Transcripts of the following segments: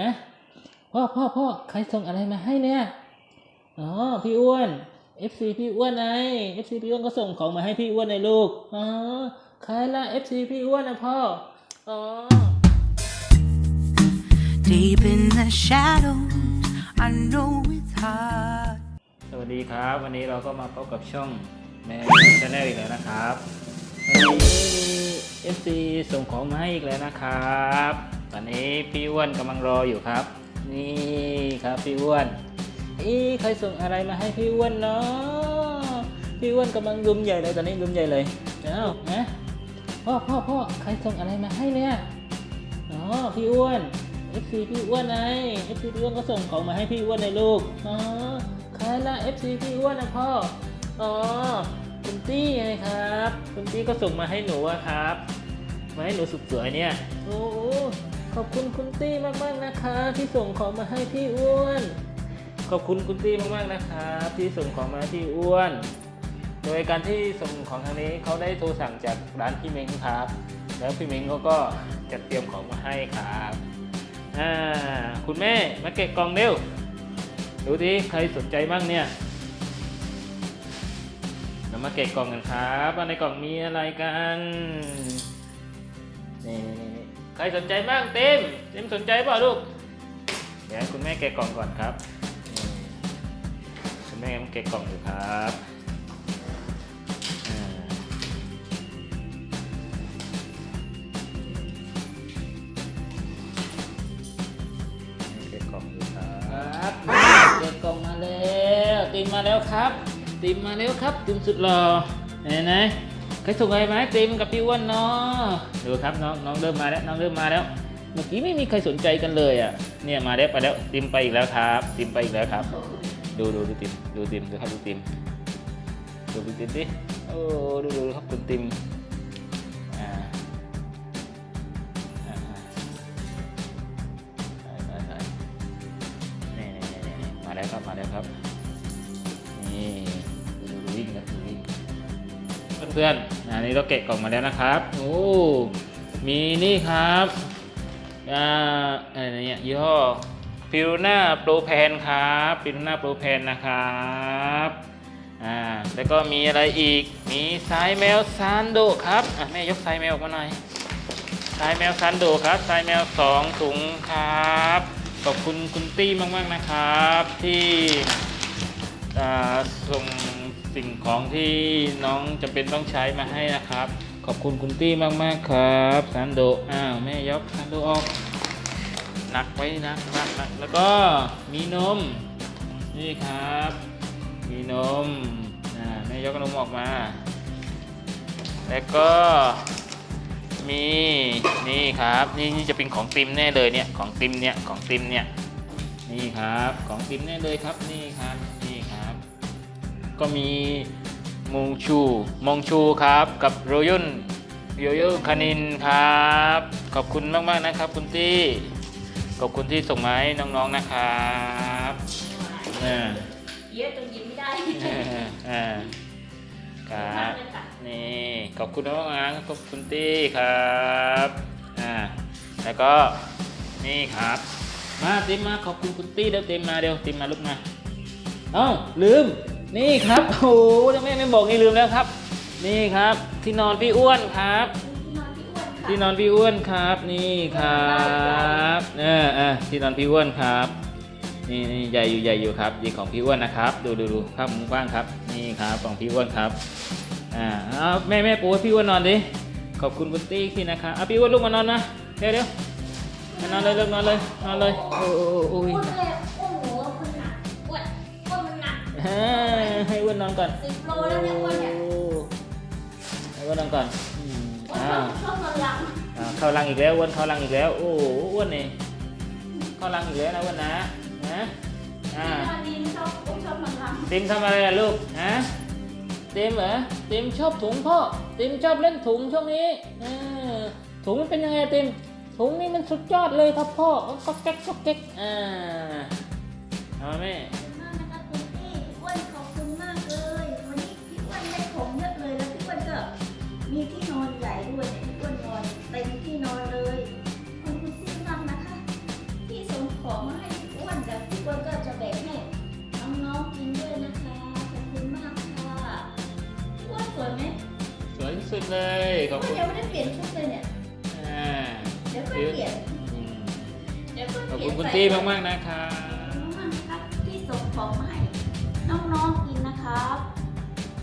นะพ่อพ่อพ่อใครส่งอะไรมาให้เนี่ย อ๋อ พี่อ้วน FC พี่อ้วนไง FC พี่อ้วนก็ส่งของมาให้พี่อ้วนในลูก อ๋อ ใครละ FC พี่อ้วนนะพ่อ อ๋อ Deep in the shadows, I know it's hard. สวัสดีครับ วันนี้เราก็มาพบกับช่องแมนชาแนลอีกแล้วนะครับวันนี้มี FC ส่งของมาให้อีกแล้วนะครับ ตอนนี้พี่อ้วนกำลังรออยู่ครับ นี่ครับพี่อ้วนอีใครส่งอะไรมาให้พี่อ้วนเนาะพี่อ้วนกำลังลุมใหญ่เลยตอนนี้ลุมใหญ่เลยเอ้านะพ่อพ่อพ่อใครส่งอะไรมาให้เนี่ยอ๋อพี่อ้วน FC พี่อ้วนไง FC พี่อ้วนก็ส่งของมาให้พี่อ้วนในลูกอ๋อใครละ FC พี่อ้วนนะพ่ออ๋อคุณตี้ไงครับ คุณตี้ก็ส่งมาให้หนูอะครับ มาให้หนูสุดสวยเนี่ย โอ้โหขอบคุณคุณตี้มากๆนะคะ ที่ส่งของมาให้พี่อ้วน ขอบคุณคุณตี้มากๆนะครับที่ส่งของมาให้พี่อ้วน โดยการที่ส่งของทางนี้เขาได้โทรสั่งจากร้านพี่เม้งครับ แล้วพี่เม้งเขาก็จัดเตรียมของมาให้ครับอ่าคุณแม่มาเก็บกล่องเร็วดูดิใครสนใจบ้างเนี่ยเรามาเก็บกล่องกันครับว่าในกล่องมีอะไรกัน นี่ใครสนใจบ้างเต็มเต็มสนใจเปล่าลูก เดี๋ยวให้คุณแม่แกะกล่องก่อนครับนี่คุณแม่กำลังแกะกล่องอยู่ครับอ่าแกะกล่องอยู่ครับแกะกล่องมาแล้วติมมาแล้วครับ ติมมาแล้วครับติมสุดหล่อไหนไหน ใครส่งอะไรมาให้ติมกับพี่อ้วนเนาะดูครับน้องน้องเริ่มมาแล้วน้องเริ่มมาแล้ว เมื่อกี้ไม่มีใครสนใจกันเลยอะเนี่ยมาแล้วไปแล้วติมไปอีกแล้วครับ ติมไปอีกแล้วครับ ดูดูดูติมดูติมดูครับดูติมดูติมดิโอ้ดูดูครับคุณติมอ่าอ่าอ่ามาแล้วครับมาแล้วครับ เพื่อนๆอันนี้เราเกะกล่องมาแล้วนะครับโอ้มีนี่ครับอ่าอะไรเนี่ยยี่ห้อฟิโรนาโปรแพนครับฟิโรนาโปรแพนนะครับอ่าแล้วก็มีอะไรอีกมีสายแมวซันโดครับอะแม่ยกสายแมวออกมาหน่อยสายแมวซันโดครับสายแมวสองถุงครับขอบคุณคุณตี้มากๆนะครับ ที่ส่ง สิ่งของที่น้องจำเป็นต้องใช้มาให้นะครับ ขอบคุณคุณตี้มากๆครับซันโดอ้าวแม่ยกซันโดออกหนักไว้นะหนักหนักแล้วก็มีนม นี่ครับ มีนมอ่าแม่ยกนมออกมา แล้วก็มีนี่ครับนี่นี่จะเป็นของติมแน่เลยเนี่ยของติมเนี่ยของติมเนี่ยนี่ครับของติมแน่เลยครับนี่ครับนี่ครับ ก็มีมงชู มงชูครับ กับโรยุนโยโย่คานินครับ ขอบคุณมากๆนะครับ คุณตี้ ขอบคุณที่ส่งมาให้น้องๆนะครับอ่าเยอะจนหยิบไม่ได้อ่าอ่าครับนี่ขอบคุณมากๆขอบคุณตี้ครับอ่าแล้วก็นี่ครับ มาติมมาขอบคุณคุณตี้เดี๋ยวติมมาเดี๋ยวติมมาลุกมาเอ้าลืม นี่ครับโอ้โหถ้าแม่ไม่บอกนี่ลืมแล้วครับ นี่ครับที่นอนพี่อ้วนครับ ที่นอนพี่อ้วนครับ นี่ครับเออเออที่นอนพี่อ้วนครับนี่นี่ใหญ่อยู่ใหญ่อยู่ครับนี่ของพี่อ้วนนะครับ ดูดูดูครับมุมกว้างครับ นี่ครับของพี่อ้วนครับอ่าเอาแม่แม่ปูให้พี่อ้วนนอนดิขอบคุณคุณตี้ที่นะครับเอาพี่อ้วนลุกมานอนนะเดี๋ยวเดี๋ยวมานอนเลยเลิกนอนเลยนอนเลยโอ้โอ้โอ้โอ้ยอ้วนเลยอ้วนหมูคนหนักอ้วนอ้วนมันหนักเฮ้ยให้อ้ว นนอนก่อนสิบโลแล้วเนี่ยอ้วนเนี่ยโอ้ให้อ้วนนอนก่อนอืมอ้วนอ้าวชอบนอนหลังอ่าเข้ารังอีกแล้วอ้วนเข้ารังอีกแล้ว โอ้โหอ้วนนี่เข้ารังอีกแล้วนะอ้วนนะนะอ่านอนดีชอบอ้วนชอบนอนหลังติมทำอะไรล่ะลูกฮะติมเหรอติมชอบถุงพ่อติมชอบเล่นถุงช่วงนี้เออถุงมันเป็นยังไงติมถุงนี่มันสุดยอดเลยครับพ่อก็แก๊กก็แก๊กอ่าเอาไหมแม่ นอนใหญ่ด้วยเนี่ยพี่อ้วนนอนเต็มที่นอนเลยขอบคุณพี่มากนะคะ ที่สงของมาให้พี่อ้วนแต่พี่อ้วนก็จะแบ่งให้น้องๆกินด้วยนะคะขอบคุณมากค่ะพี่อ้วนสวยไหมสวยที่สุดเลยขอบพี่คุอ้วนณยังไม่ได้เปลี่ยนชุดเลยเนี่ยอ่าเดี๋ยวค่อยเปลี่ยนอืมเดี๋ยวค่อยขอบเปลี่คุยณนคุณใส่ตี้มากๆนะครับน้องๆครับที่ส่งของมาให้น้องๆกินนะครับ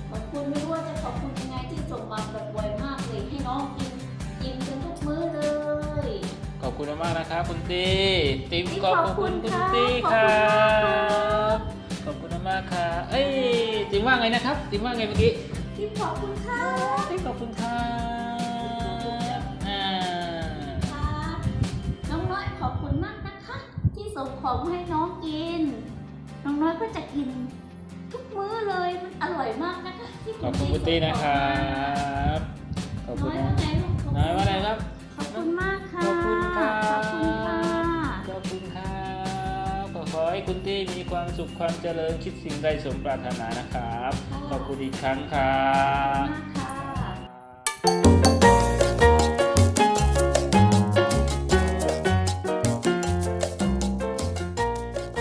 ขอบคุณไม่รู้ว่าจะ คุณมากๆนะครับคุณตี้ติ๊มติ๊มขอบขอบคุคุณณคุณครับตี้ขคอบรัคุณมากครับบขอบคุณมากๆครับเอ้ยติ๊มว่าไงนะครับ ติ๊มว่าไงเมื่อกี้ที่ขอบคุณค่ะติ๊มขอบคุณครับอ่าครับน้องน้อยขอบคุณมากนะคะ ที่ส่งของมาให้น้องกิน น้องน้อยก็จะกิน ทุกมื้อเลยมันอร่อยมากนะคะที่ขอบคุณคุณตี้นะครั มีความสุขความเจริญคิดสิ่งใดสมปรารถนานะครับ ขอบคุณอีกครั้งครัขอบบคุณมาก